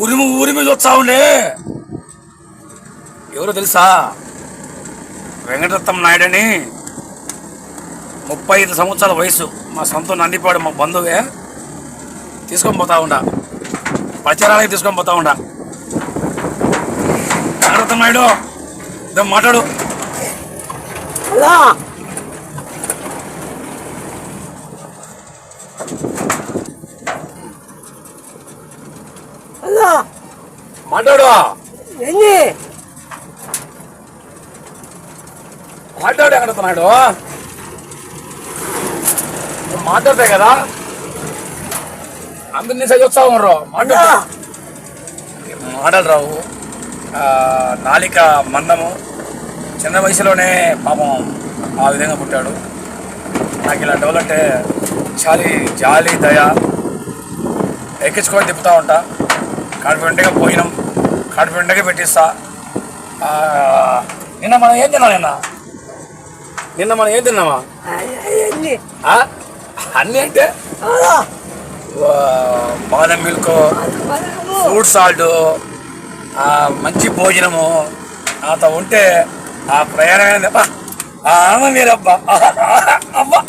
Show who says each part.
Speaker 1: ఊరిమి ఊరిమి చూస్తా ఉండే ఎవరో తెలుసా? వెంకటరత్నం నాయుడు అని ముప్పై ఐదు సంవత్సరాల వయసు. మా సొంత నందిపాడు మా బంధువే. తీసుకొని పోతా ఉండా. ప్రచారాలకి తీసుకొని పోతా ఉండా. వెంకటరత్నం నాయుడు ఇద్దరు మాట్లాడు. మాట్లాడు.
Speaker 2: ఏంది?
Speaker 1: మాట్లాడు మాట్లాడతాయి కదా? అందరినీ సరి వస్తా ఉన్నారు. మాట్లాడు. మాటలు రావు. ఆ, నాలిక మందము. చిన్న వయసులోనే పాపం ఆ విధంగా పుట్టాడు. నాకు ఇలాంటి వాళ్ళంటే చాలి జాలి దయ ఎక్కించుకొని తిప్పుతూ ఉంటా. కాన్ఫిడెంట్గా పోయినాం. కాన్ఫిడెంట్గా పెట్టిస్తా. నిన్న మనం ఏం తిన్నాం నిన్న? నిన్న మనం ఏం తిన్నామా? అన్నీ. అంటే? బాదం మిల్క్ ఫ్రూట్ సాల్ట్ మంచి భోజనము. నాతో ఉంటే ఆ ప్రయాణం అబ్బా ఆ ఆనందం వేరబ్బా అబ్బా అబ్బా అబ్బా.